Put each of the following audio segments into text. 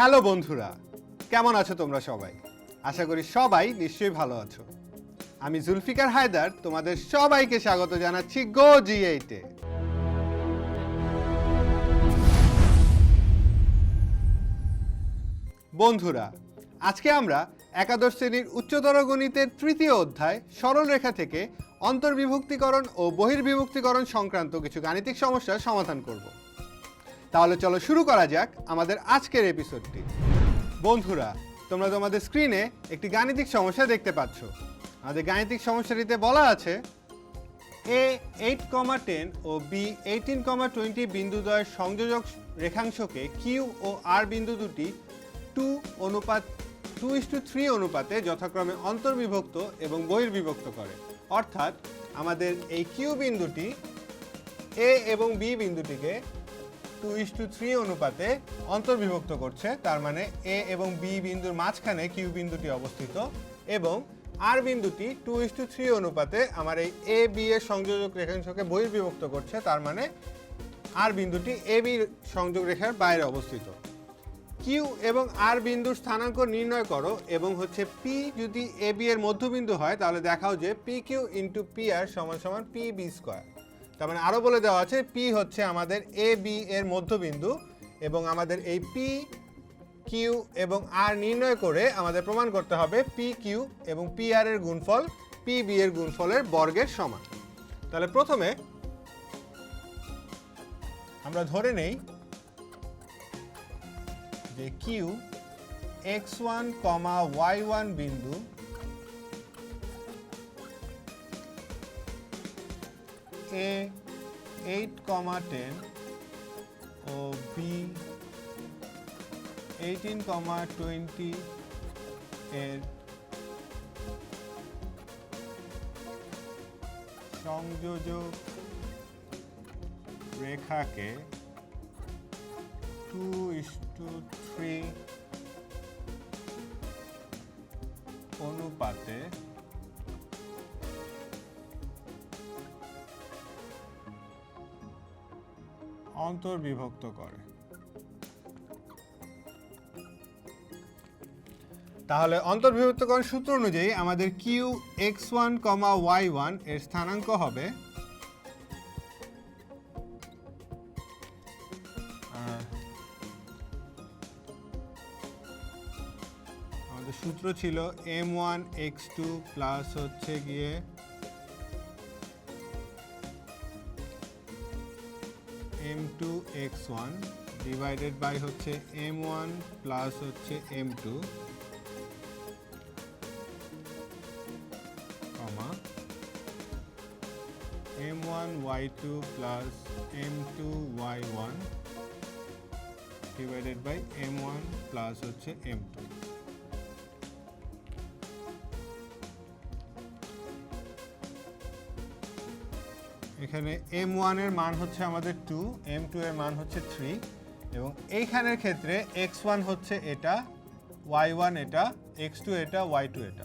Hello বন্ধুরা, কেমন আছো তোমরা সবাই? আশা করি সবাই নিশ্চয়ই ভালো আছো। আমি জুলফিকার হায়দার, তোমাদের সবাইকে স্বাগত জানাচ্ছি গো জি এইটে বন্ধুরা, আজকে আমরা একাদশ শ্রেণির উচ্চতর গণিতের তৃতীয় অধ্যায় সরলরেখা থেকে অন্তর্বিভক্তিকরণ ও বহির্বিভক্তিকরণ সংক্রান্ত কিছু গাণিতিক সমস্যার সমাধান করব। তাহলে চলো শুরু করা যাক আমাদের আজকের এপিসোডটি বন্ধুরা, তোমরা তোমাদের স্ক্রিনে একটি গাণিতিক সমস্যা দেখতে পাচ্ছ। আমাদের গাণিতিক সমস্যাটিতে বলা আছে এ এইট কমা টেন ও বি এইটিন কমা টোয়েন্টি বিন্দুদ্বয়ের সংযোজক রেখাংশকে কিউ ও আর বিন্দু দুটি টু অনুপাত টু ইস টু থ্রি অনুপাতে যথাক্রমে অন্তর্বিভক্ত এবং বহির্বিভক্ত করে। অর্থাৎ আমাদের এই কিউ বিন্দুটি এ এবং বি বিন্দুটিকে টু ইস টু থ্রি অনুপাতে অন্তর্বিভক্ত করছে, তার মানে এ এবং বি বিন্দুর মাঝখানে কিউ বিন্দুটি অবস্থিত এবং আর বিন্দুটি টু ইস টু থ্রি অনুপাতে আমার এই এ, বি এর সংযোজক রেখাংশকে বহির্বিভক্ত করছে, তার মানে আর বিন্দুটি এ, বি সংযোগ রেখার বাইরে অবস্থিত। কিউ এবং আর বিন্দুর স্থানাঙ্ক নির্ণয় করো এবং হচ্ছে পি যদি এ, বি এর মধ্যবিন্দু হয়, তাহলে দেখাও যে P Q into P R সমান সমান পি বি স্কোয়ার তার মানে আরও বলে দেওয়া আছে পি হচ্ছে আমাদের এ বি এর মধ্যবিন্দু এবং আমাদের এই পি কিউ এবং আর নির্ণয় করে আমাদের প্রমাণ করতে হবে পি কিউ এবং পি আর এর গুণফল পি বি এর গুণফলের বর্গের সমান। তাহলে প্রথমে আমরা ধরে নেই যে Q X one comma Y one বিন্দু এ এইট কমা টেন ও বি এইটিন কমা টোয়েন্টি এর সংযোজক রেখাকে টু ইস টু থ্রি অনুপাতে অন্তর্বিভক্ত করে। তাহলে অন্তর্বিভক্তকরণ সূত্র অনুযায়ী আমাদের Q X one comma Y ওয়ানের স্থানাঙ্ক হবে সূত্র ছিল M one X two plus হচ্ছে গিয়ে two X one divided by হচ্ছে এম ওয়ান প্লাস হচ্ছে M two comma M one Y two plus M two Y one divided by M one plus হচ্ছে এম টু এখানে M ওয়ানের মান হচ্ছে আমাদের টু এম টু এর মান হচ্ছে থ্রি এবং এইখানের ক্ষেত্রে এক্স ওয়ান হচ্ছে এটা ওয়াই ওয়ান এটা এক্স টু এটা ওয়াই টু এটা।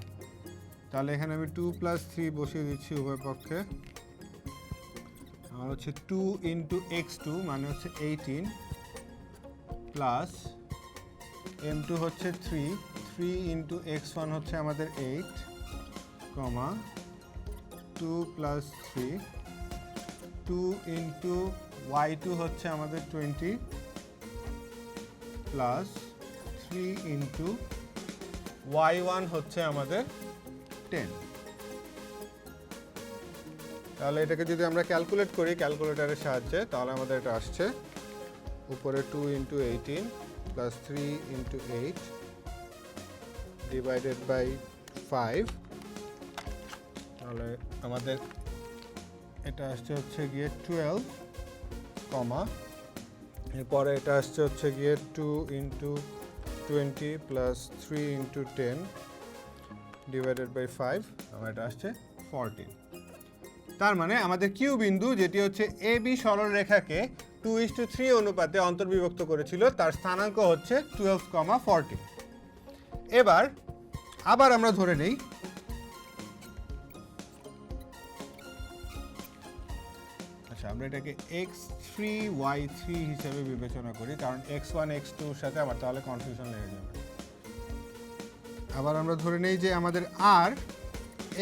তাহলে এখানে আমি টু প্লাস থ্রি বসিয়ে দিচ্ছি উভয় পক্ষে। আমার হচ্ছে টু ইন্টু এক্স টু মানে হচ্ছে এইটিন প্লাস এম টু হচ্ছে three three into x one হচ্ছে আমাদের eight comma two plus three two into y two হচ্ছে আমাদের twenty plus three into y one হচ্ছে আমাদের টেন তাহলে এটাকে যদি আমরা ক্যালকুলেট করি ক্যালকুলেটারের সাহায্যে, তাহলে আমাদের এটা আসছে উপরে two into eighteen plus three into eight divided by five তাহলে আমাদের এটা আসছে হচ্ছে গিয়ে টুয়েলভ কমা এরপরে এটা আসছে হচ্ছে গিয়ে two into twenty plus three into ten divided by five আমার এটা আসছে ফরটিন তার মানে আমাদের কিউ বিন্দু যেটি হচ্ছে এ বি সরল রেখাকে টু ইস টু থ্রি অনুপাতে অন্তর্বিভক্ত করেছিল, তার স্থানাঙ্ক হচ্ছে টুয়েলভ কমা ফরটিন এবার আবার আমরা ধরে নেই আমরা এটাকে এক্স থ্রি ওয়াই থ্রি হিসেবে বিবেচনা করি, কারণ এক্স ওয়ান, এক্স টুর সাথে আমার তাহলে কনফিউশন লেগে যাবে। আবার আমরা ধরে নেই যে আমাদের R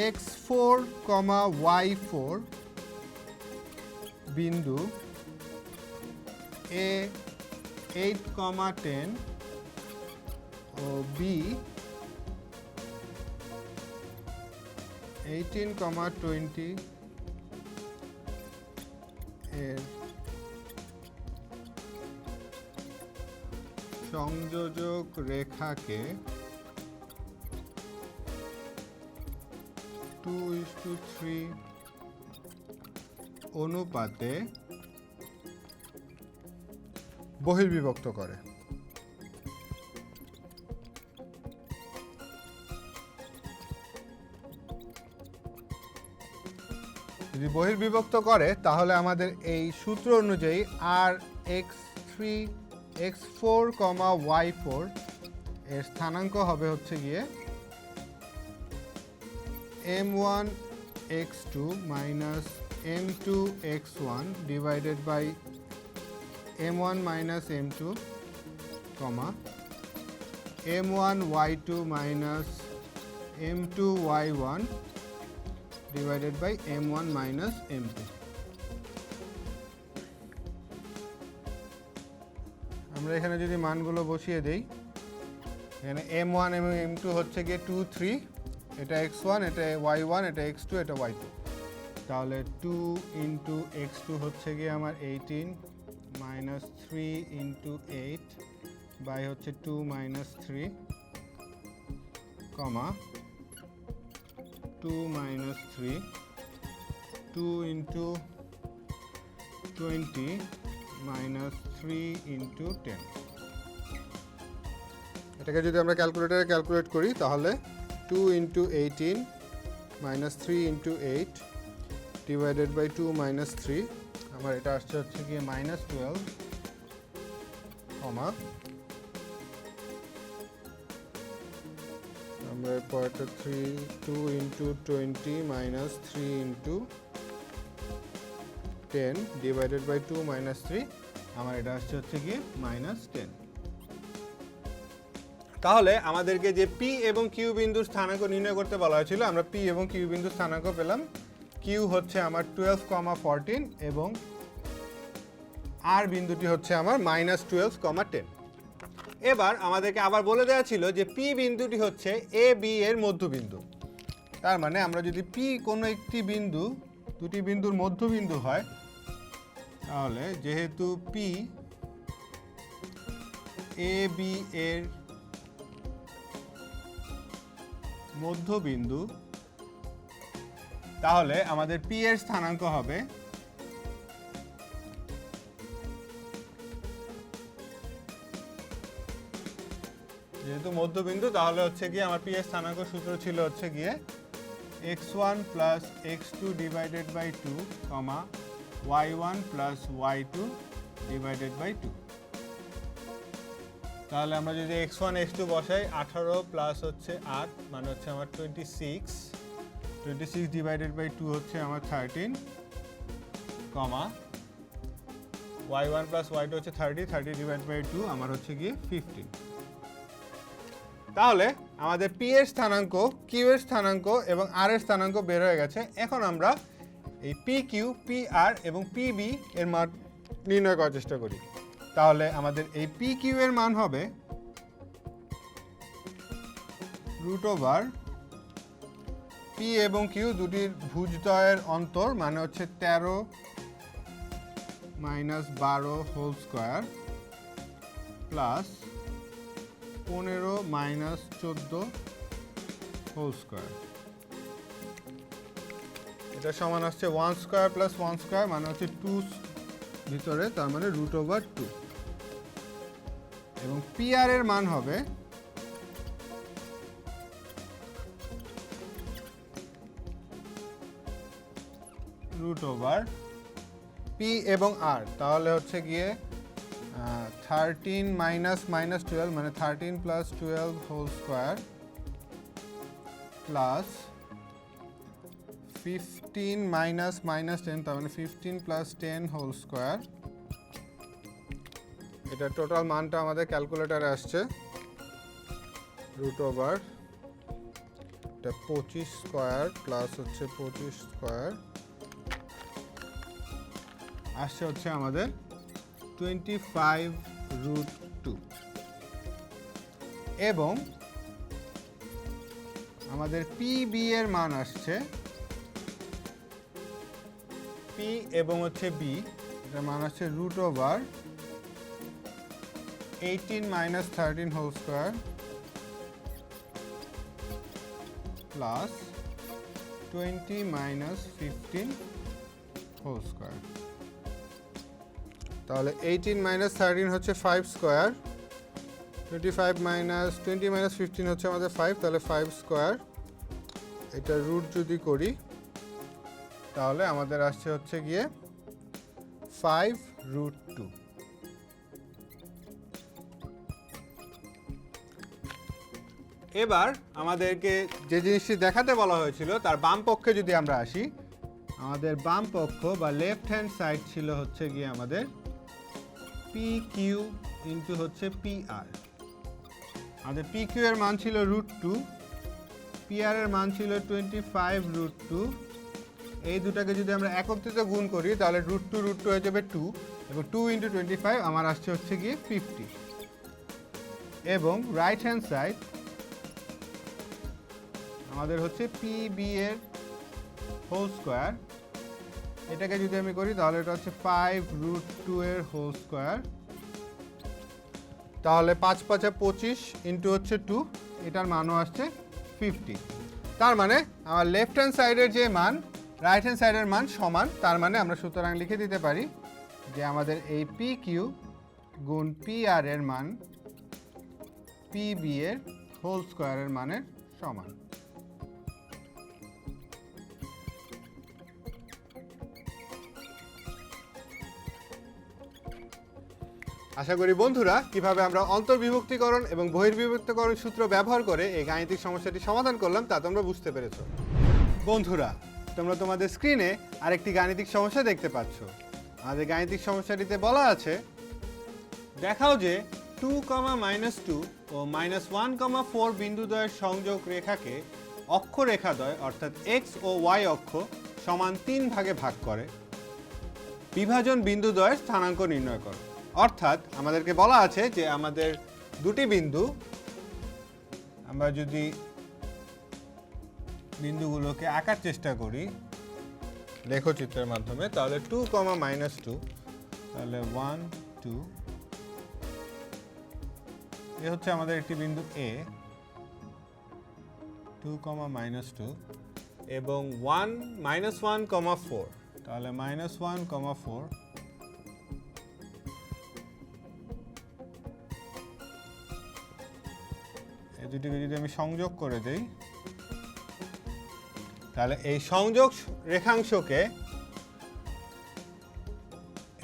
x four comma y four বিন্দু এ এইট কমা টেন ও বি এইটিন কমা টোয়েন্টি এর সংযোজক রেখাকে টু ইস টু থ্রি অনুপাতে বহির্বিভক্ত করে। যদি বহির্বিভক্ত করে, তাহলে আমাদের এই সূত্র অনুযায়ী R x three x four comma y four এর স্থানাঙ্ক হবে হচ্ছে গিয়ে m one x two minus m two x one divided by m one minus m two comma m one y two minus m two y one divided by m1 minus m2 আমরা এখানে যদি মানগুলো বসিয়ে দেই, এখানে M m1 এবং m2 হচ্ছে গিয়ে 2 3 এটা x1 এটা y1 এটা x2 এটা y2 তাহলে 2 ইন্টু এক্স টু হচ্ছে গিয়ে আমার eighteen minus three into eight by হচ্ছে two minus three comma 2 minus 3 2 into 20 minus 3 into 10 এটাকে যদি আমরা ক্যালকুলেটরে ক্যালকুলেট করি, তাহলে 2 into eighteen minus three into eight divided by two minus three আমার এটা আসছে হচ্ছে গিয়ে মাইনাস টুয়েলভ কমা আমরা পরেরটা three two into twenty minus three into ten divided by two minus three আমার এটা আসছে হচ্ছে গিয়ে মাইনাস টেন তাহলে আমাদেরকে যে পি এবং কিউ বিন্দুর স্থানাঙ্ক নির্ণয় করতে বলা হয়েছিল, আমরা পি এবং কিউ বিন্দুর স্থানাঙ্ক পেলাম। কিউ হচ্ছে আমার টুয়েলভ কমা ফোরটিন এবং আর বিন্দুটি হচ্ছে আমার মাইনাস টুয়েলভ কমা টেন এবার আমাদেরকে আবার বলে দেওয়া ছিল যে পি বিন্দুটি হচ্ছে এ বি এর মধ্যবিন্দু। তার মানে আমরা যদি পি কোনো একটি বিন্দু, দুটি বিন্দুর মধ্যবিন্দু হয়, তাহলে যেহেতু পি এ বি এর মধ্যবিন্দু, তাহলে আমাদের পি এর স্থানাঙ্ক হবে যেহেতু মধ্যবিন্দু, তাহলে হচ্ছে গিয়ে আমার পি স্থানাঙ্ক সূত্র ছিল হচ্ছে গিয়ে x one plus x two divided by two comma y one plus y two divided by two তাহলে আমরা যদি এক্স ওয়ান এক্স টু বসাই, আঠারো প্লাস হচ্ছে আট মানে হচ্ছে আমার twenty six twenty six divided by two হচ্ছে আমার thirteen comma y one plus y two হচ্ছে thirty thirty divide by two আমার হচ্ছে গিয়ে ফিফটিন তাহলে আমাদের পি এর স্থানাঙ্ক কিউ এর স্থানাঙ্ক এবং আর এর স্থানাঙ্ক বের হয়ে গেছে। এখন আমরা এই পি কিউ পি আর এবং পি বি এর মান নির্ণয় করার চেষ্টা করি। তাহলে আমাদের এই পি কিউ এর মান হবে রুট ওভার পি এবং কিউ দুটির ভুজদ্বয়ের অন্তর মানে হচ্ছে তেরো মাইনাস বারো হোল স্কোয়ার প্লাস পনেরো মাইনাস চোদ্দ হোল স্কোয়ার। এটা সমান আসছে one square plus one square মানে হচ্ছে টু ভিতরে, তার মানে রুট ওভার টু এবং পিআর এর মান হবে রুট ওভার পি এবং আর তাহলে হচ্ছে গিয়ে থার্টিন মাইনাস মাইনাস টুয়েলভ মানে thirteen plus twelve whole square plus fifteen minus minus ten তার মানে fifteen plus ten whole square এটা টোটাল মানটা আমাদের ক্যালকুলেটারে আসছে। রুট ওভার এটা পঁচিশ স্কোয়ার প্লাস হচ্ছে পঁচিশ স্কোয়ার আসছে হচ্ছে আমাদের টোয়েন্টি ফাইভ রুট টু এবং আমাদের পি বি এর মান আসছে পি এবং হচ্ছে বি এটার মান আসছে root over eighteen minus thirteen whole square plus twenty minus fifteen whole square তাহলে এইটিন মাইনাস থার্টিন হচ্ছে five square twenty five minus twenty minus fifteen হচ্ছে আমাদের ফাইভ তাহলে ফাইভ স্কোয়ার এটা রুট যদি করি, তাহলে আমাদের আসছে হচ্ছে গিয়ে ফাইভ রুট টু এবার আমাদেরকে যে জিনিসটি দেখাতে বলা হয়েছিল, তার বাম পক্ষে যদি আমরা আসি, আমাদের বাম পক্ষ বা লেফট হ্যান্ড সাইড ছিল হচ্ছে গিয়ে আমাদের পি কিউ ইন্টু হচ্ছে পি আর আমাদের পি কিউ এর মান ছিল রুট টু পি আর এর মান ছিল টোয়েন্টি ফাইভ রুট টু এই দুটাকে যদি আমরা একত্রিত গুণ করি, তাহলে রুট টু রুট টু হয়ে যাবে টু এবং টু ইন্টু টোয়েন্টি ফাইভ আমার আসছে হচ্ছে গিয়ে ফিফটি এবং রাইট হ্যান্ড সাইড আমাদের হচ্ছে পি বি এর হোল স্কোয়ার এটাকে যদি আমি করি, তাহলে এটা হচ্ছে ফাইভ রুট টু এর হোল স্কোয়ার তাহলে পাঁচ পাঁচা পঁচিশ ইন্টু হচ্ছে টু এটার মানও আসছে ফিফটি তার মানে আমার লেফট হ্যান্ড সাইডের যে মান রাইট হ্যান্ড সাইডের মান সমান, তার মানে আমরা সুতরাং লিখে দিতে পারি যে আমাদের এই পি কিউ গুণ পি আর এর মান পি বি এর হোল স্কোয়ারের মানের সমান। আশা করি বন্ধুরা, কীভাবে আমরা অন্তর্বিভক্তিকরণ এবং বহির্বিভক্তিকরণ সূত্র ব্যবহার করে এই গাণিতিক সমস্যাটি সমাধান করলাম তা তোমরা বুঝতে পেরেছ। বন্ধুরা, তোমরা তোমাদের স্ক্রিনে আরেকটি গাণিতিক সমস্যা দেখতে পাচ্ছ। আমাদের গাণিতিক সমস্যাটিতে বলা আছে, দেখাও যে টু কমা মাইনাস টু ও মাইনাস ওয়ান কমা ফোর বিন্দুদ্বয়ের সংযোগ রেখাকে অক্ষরেখাদ্বয় অর্থাৎ এক্স ও ওয়াই অক্ষ সমান তিন ভাগে ভাগ করে। বিভাজন বিন্দুদ্বয়ের স্থানাঙ্ক নির্ণয় করো। অর্থাৎ আমাদেরকে বলা আছে যে আমাদের দুটি বিন্দু, আমরা যদি বিন্দুগুলোকে আঁকার চেষ্টা করি লেখচিত্রের মাধ্যমে, তাহলে টু কমা মাইনাস টু তাহলে ওয়ান টু এ হচ্ছে আমাদের একটি বিন্দু A two comma minus two এবং one minus one comma four তাহলে মাইনাস ওয়ান কমা ফোর এই দুটিকে যদি আমি সংযোগ করে দেই, তাহলে এই সংযোগ রেখাংশকে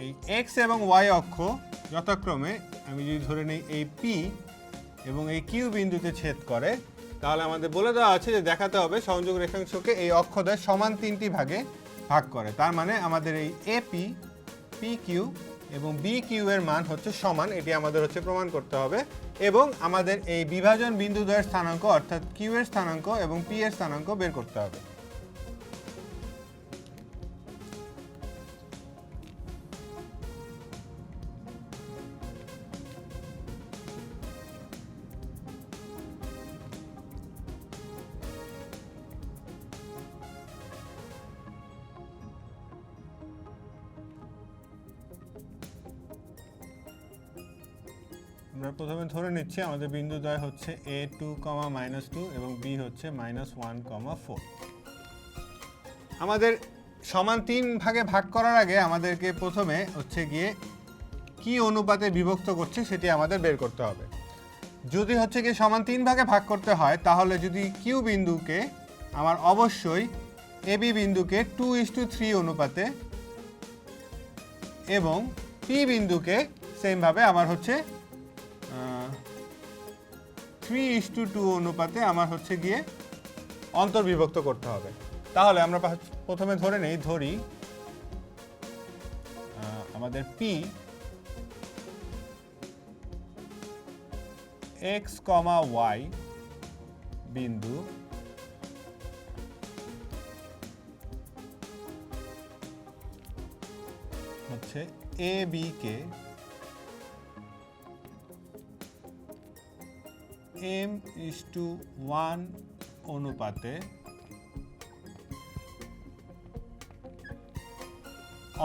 এই এক্স এবং ওয়াই অক্ষ যথাক্রমে আমি যদি ধরে নিই এই পি এবং এই কিউ বিন্দুতে ছেদ করে, তাহলে আমাদের বলে দেওয়া আছে যে দেখাতে হবে সংযোগ রেখাংশকে এই অক্ষদ্বয় সমান তিনটি ভাগে ভাগ করে। তার মানে আমাদের এই এপি পি কিউ এবং বি কিউ এর মান হচ্ছে সমান, এটি আমাদের হচ্ছে প্রমাণ করতে হবে। এবং আমাদের এই বিভাজন বিন্দুদ্বয়ের স্থানাঙ্ক অর্থাৎ কিউ এর স্থানাঙ্ক এবং পি এর স্থানাঙ্ক বের করতে হবে। আমরা প্রথমে ধরে নিচ্ছি আমাদের বিন্দু বিন্দুদ্বয় হচ্ছে A two comma minus two এবং বি হচ্ছে মাইনাস ওয়ান কমা ফোর আমাদের সমান তিন ভাগে ভাগ করার আগে আমাদেরকে প্রথমে হচ্ছে গিয়ে কি অনুপাতে বিভক্ত করছে সেটি আমাদের বের করতে হবে। যদি হচ্ছে গিয়ে সমান তিন ভাগে ভাগ করতে হয়, তাহলে যদি কিউ বিন্দুকে আমার অবশ্যই এ বি বিন্দুকে টু ইস টু থ্রি অনুপাতে এবং পি বিন্দুকে সেমভাবে আমার হচ্ছে থ্রি ইস টু টু অনুপাতে আমার হচ্ছে গিয়ে অন্তর্বিভক্ত করতে হবে। তাহলে আমরা প্রথমে ধরে নেই, ধরি আমাদের পি এক্স কমা ওয়াই বিন্দু হচ্ছে এ বি কে এম ইস টু ওয়ান অনুপাতে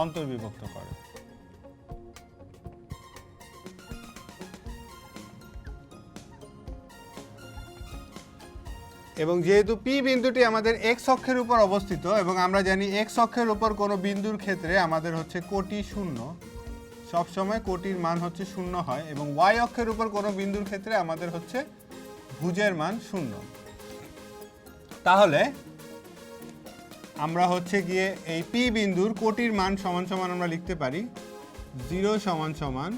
অন্তর্বিভক্ত করে। এবং যেহেতু পি বিন্দুটি আমাদের এক্স অক্ষের উপর অবস্থিত, এবং আমরা জানি এক্স অক্ষের উপর কোনো বিন্দুর ক্ষেত্রে আমাদের হচ্ছে কোটি শূন্য। সবসময় কোটির মান হচ্ছে শূন্য হয়, এবং ওয়াই অক্ষের উপর কোনো বিন্দুর ক্ষেত্রে আমাদের হচ্ছে ভুজের মান শূন্য। তাহলে আমরা হচ্ছে গিয়ে এই পি বিন্দুর কোটির মান সমান সমান আমরা লিখতে পারি জিরো সমান সমান,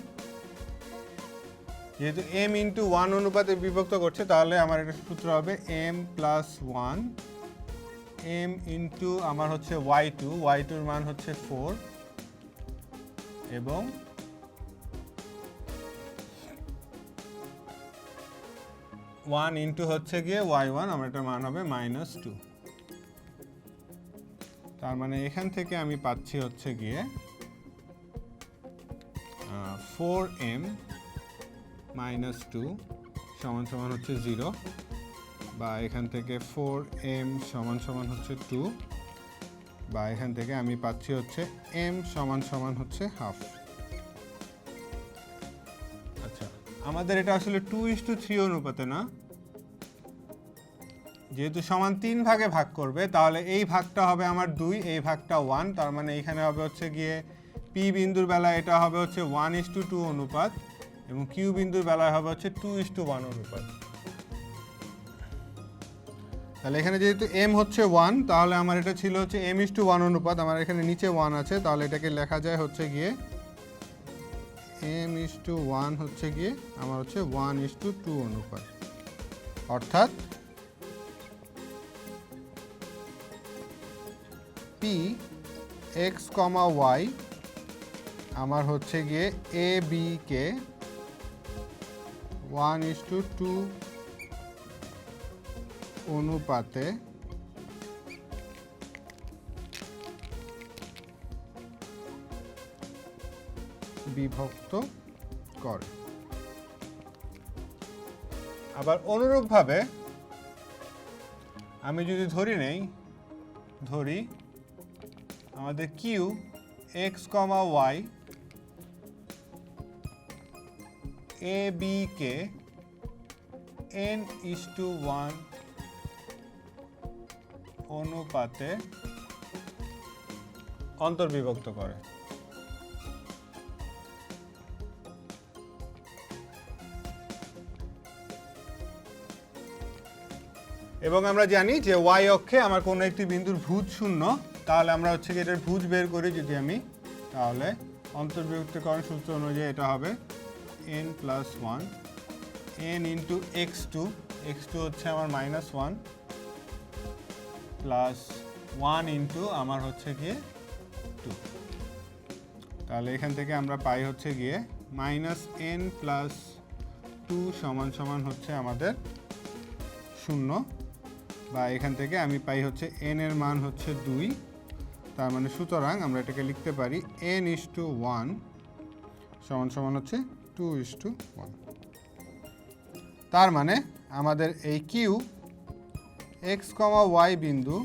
যেহেতু এম ইন্টু ওয়ান অনুপাতে বিভক্ত করছে, তাহলে আমার একটা সূত্র হবে m plus one, m into আমার হচ্ছে ওয়াই টু, ওয়াই টুর মান হচ্ছে ফোর, এবং ওয়ান ইন্টু হচ্ছে গিয়ে ওয়াই ওয়ান আমার এটার মান হবে মাইনাস টু তার মানে এখান থেকে আমি পাচ্ছি হচ্ছে গিয়ে ফোর এম মাইনাস টু সমান সমান হচ্ছে জিরো বা এখান থেকে ফোর এম সমান সমান হচ্ছে টু বা এখান থেকে আমি পাচ্ছি হচ্ছে এম সমান সমান হচ্ছে হাফ আমাদের এটা আসলে টু ইস টু থ্রি অনুপাতে না। যেহেতু সমান তিন ভাগে ভাগ করবে, তাহলে এই ভাগটা হবে আমার দুই, এই ভাগটা ওয়ান তার মানে এখানে হবে হচ্ছে গিয়ে পি বিন্দুর বেলায় এটা হবে হচ্ছে ওয়ান ইস টু টু অনুপাত, এবং কিউ বিন্দুর বেলায় হবে হচ্ছে টু ইস টু ওয়ান অনুপাত। তাহলে এখানে যেহেতু এম হচ্ছে ওয়ান তাহলে আমার এটা ছিল হচ্ছে এম ইস টু ওয়ান অনুপাত, আমার এখানে নিচে ওয়ান আছে, তাহলে এটাকে লেখা যায় হচ্ছে গিয়ে এম ইস টু ওয়ান হচ্ছে গিয়ে আমার হচ্ছে ওয়ান ইস টু টু অনুপাত। অর্থাৎ পি এক্স কমা ওয়াই আমার হচ্ছে গিয়ে এ বি কে ওয়ান ইস টু টু অনুপাতে বিভক্ত করে। আবার অনুরূপভাবে আমি যদি ধরি নেই, ধরি আমাদের Q x comma y A B K N is two one অনুপাতে অন্তর্বিভক্ত করে। এবং আমরা জানি যে ওয়াই অক্ষে আমার কোনো একটি বিন্দুর ভুজ শূন্য, তাহলে আমরা হচ্ছে কি এটার ভুজ বের করি যদি আমি, তাহলে অন্তর্বিভক্তকরণ সূত্র অনুযায়ী এটা হবে n plus one n into x two x two হচ্ছে আমার minus one plus one into আমার হচ্ছে গিয়ে টু তাহলে এখান থেকে আমরা পাই হচ্ছে গিয়ে মাইনাস এন প্লাস টু সমান সমান হচ্ছে আমাদের শূন্য। বা এখান থেকে আমি পাই হচ্ছে এন এর মান হচ্ছে দুই। তার মানে সুতরাং আমরা এটাকে লিখতে পারি এন ইস টু ওয়ান সমান সমান হচ্ছে টু ইস টু ওয়ান তার মানে আমাদের এই কিউ এক্স কমা ওয়াই বিন্দু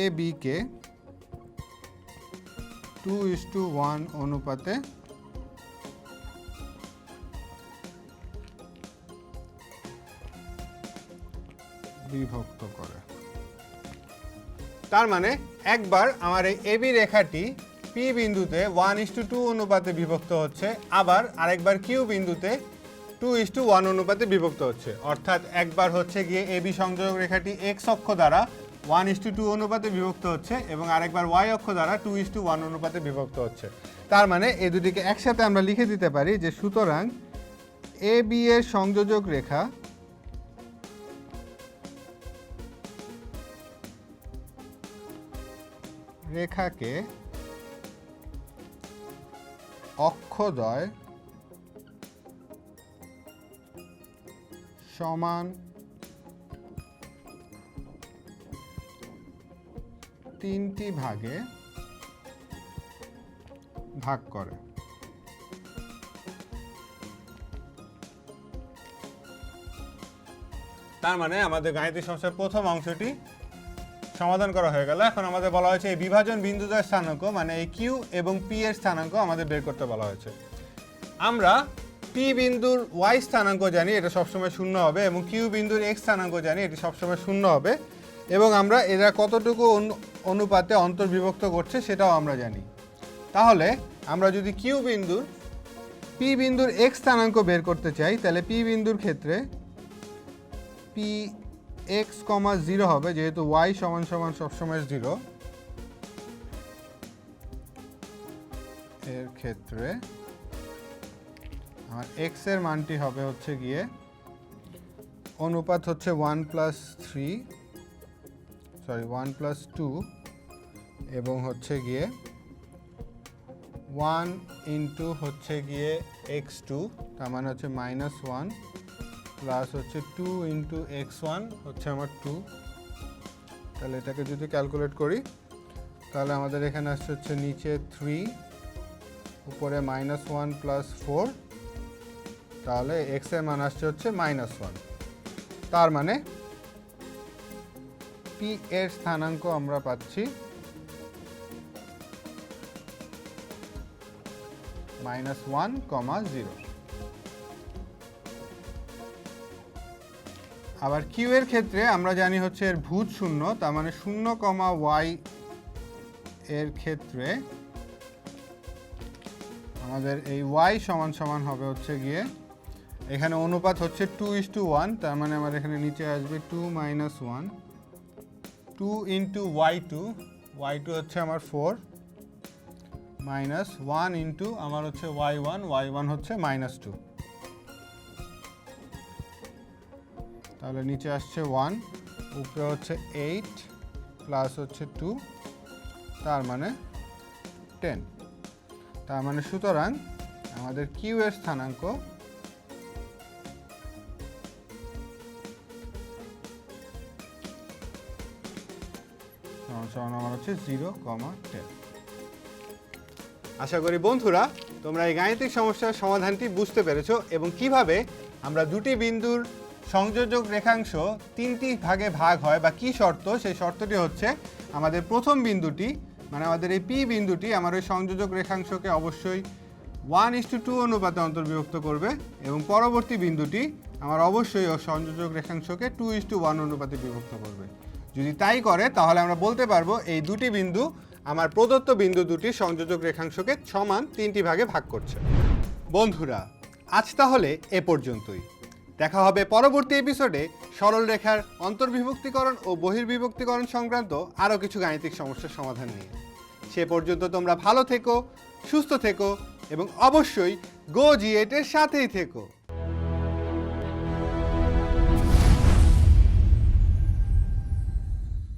এ বিকে টু ইস টু ওয়ান অনুপাতে বিভক্ত করে। তার মানে একবার আমার এই এবি রেখাটি পি বিন্দুতে ওয়ান ইস টু টু অনুপাতে বিভক্ত হচ্ছে, আবার আরেকবার কিউ বিন্দুতে টু ইস টু ওয়ান অনুপাতে বিভক্ত হচ্ছে। অর্থাৎ একবার হচ্ছে গিয়ে এবি সংযোগ রেখাটি এক্স অক্ষ দ্বারা ওয়ান ইস টু টু অনুপাতে বিভক্ত হচ্ছে এবং আরেকবার ওয়াই অক্ষ দ্বারা টু ইস টু ওয়ান অনুপাতে বিভক্ত হচ্ছে। তার মানে এই দুটিকে একসাথে আমরা লিখে দিতে পারি যে সুতরাং এ বি এর সংযোজক রেখা রেখাকে অক্ষদয় সমান তিনটি ভাগে ভাগ করে। তার মানে আমাদের গাণিতিক সমস্যার প্রথম অংশটি সমাধান করা হয়ে গেল। এখন আমাদের বলা হয়েছে এই বিভাজন বিন্দুদ্বয় স্থানাঙ্ক মানে এই কিউ এবং পি এর স্থানাঙ্ক আমাদের বের করতে বলা হয়েছে। আমরা পি বিন্দুর ওয়াই স্থানাঙ্ক জানি, এটা সবসময় শূন্য হবে, এবং কিউ বিন্দুর এক্স স্থানাঙ্ক জানি, এটি সবসময় শূন্য হবে, এবং আমরা এরা কতটুকু অনু- অনুপাতে অন্তর্বিভক্ত করছে সেটাও আমরা জানি। তাহলে আমরা যদি কিউ বিন্দুর পি বিন্দুর এক্স স্থানাঙ্ক বের করতে চাই, তাহলে পি বিন্দুর ক্ষেত্রে পি এক্স কমা জিরো হবে, যেহেতু ওয়াই সমান সমান সবসময় জিরো এর ক্ষেত্রে আমার এক্সের মানটি হবে হচ্ছে গিয়ে অনুপাত হচ্ছে one plus three sorry one plus two এবং হচ্ছে গিয়ে ওয়ান ইন্টু হচ্ছে গিয়ে এক্স টু তার মানে হচ্ছে মাইনাস ওয়ান প্লাস হচ্ছে টু ইন্টু এক্স ওয়ান হচ্ছে আমার টু তাহলে এটাকে যদি ক্যালকুলেট করি, তাহলে আমাদের এখানে আসছে হচ্ছে নিচে থ্রি উপরে মাইনাস ওয়ান প্লাস ফোর তাহলে এক্সের মান আসছে হচ্ছে মাইনাস ওয়ান তার মানে পি এর স্থানাঙ্ক আমরা পাচ্ছি মাইনাস ওয়ান কমা জিরো আবার কিউ এর ক্ষেত্রে আমরা জানি হচ্ছে এর ভূত শূন্য, তার মানে শূন্য কমা ওয়াই এর ক্ষেত্রে আমাদের এই ওয়াই সমান সমান হবে হচ্ছে গিয়ে, এখানে অনুপাত হচ্ছে টু ইস টু ওয়ান তার মানে আমার এখানে নিচে আসবে two minus one two into y two y two হচ্ছে আমার ফোর মাইনাস ওয়ান ইন্টু আমার হচ্ছে ওয়াই ওয়ান ওয়াই ওয়ান হচ্ছে মাইনাস টু তাহলে নিচে আসছে ওয়ান উপরে হচ্ছে এইট প্লাস হচ্ছে টু তার মানে টেন তার মানে সুতরাং আমাদের কিউ এর স্থানাঙ্ক হচ্ছে জিরো কমা টেন আশা করি বন্ধুরা, তোমরা এই গাণিতিক সমস্যার সমাধানটি বুঝতে পেরেছ এবং কীভাবে আমরা দুটি বিন্দুর সংযোজক রেখাংশ তিনটি ভাগে ভাগ হয়, বা কি শর্ত? সেই শর্তটি হচ্ছে আমাদের প্রথম বিন্দুটি মানে আমাদের এই পি বিন্দুটি আমার ওই সংযোজক রেখাংশকে অবশ্যই ওয়ান ইস টু টু অনুপাতে অন্তর্বিভক্ত করবে এবং পরবর্তী বিন্দুটি আমার অবশ্যই ও সংযোজক রেখাংশকে টু ইস টু ওয়ান অনুপাতে বিভক্ত করবে। যদি তাই করে, তাহলে আমরা বলতে পারব এই দুটি বিন্দু আমার প্রদত্ত বিন্দু দুটি সংযোজক রেখাংশকে সমান তিনটি ভাগে ভাগ করছে। বন্ধুরা, আজ তাহলে এ পর্যন্তই। দেখা হবে পরবর্তী এপিসোডে সরল রেখার অন্তর্বিভক্তিকরণ ও বহির্বিভক্তিকরণ সংক্রান্ত আরও কিছু গাণিতিক সমস্যার সমাধান নিয়ে। সে পর্যন্ত তোমরা ভালো থেকো, সুস্থ থেকো এবং অবশ্যই গো জিএটের সাথেই থেকো।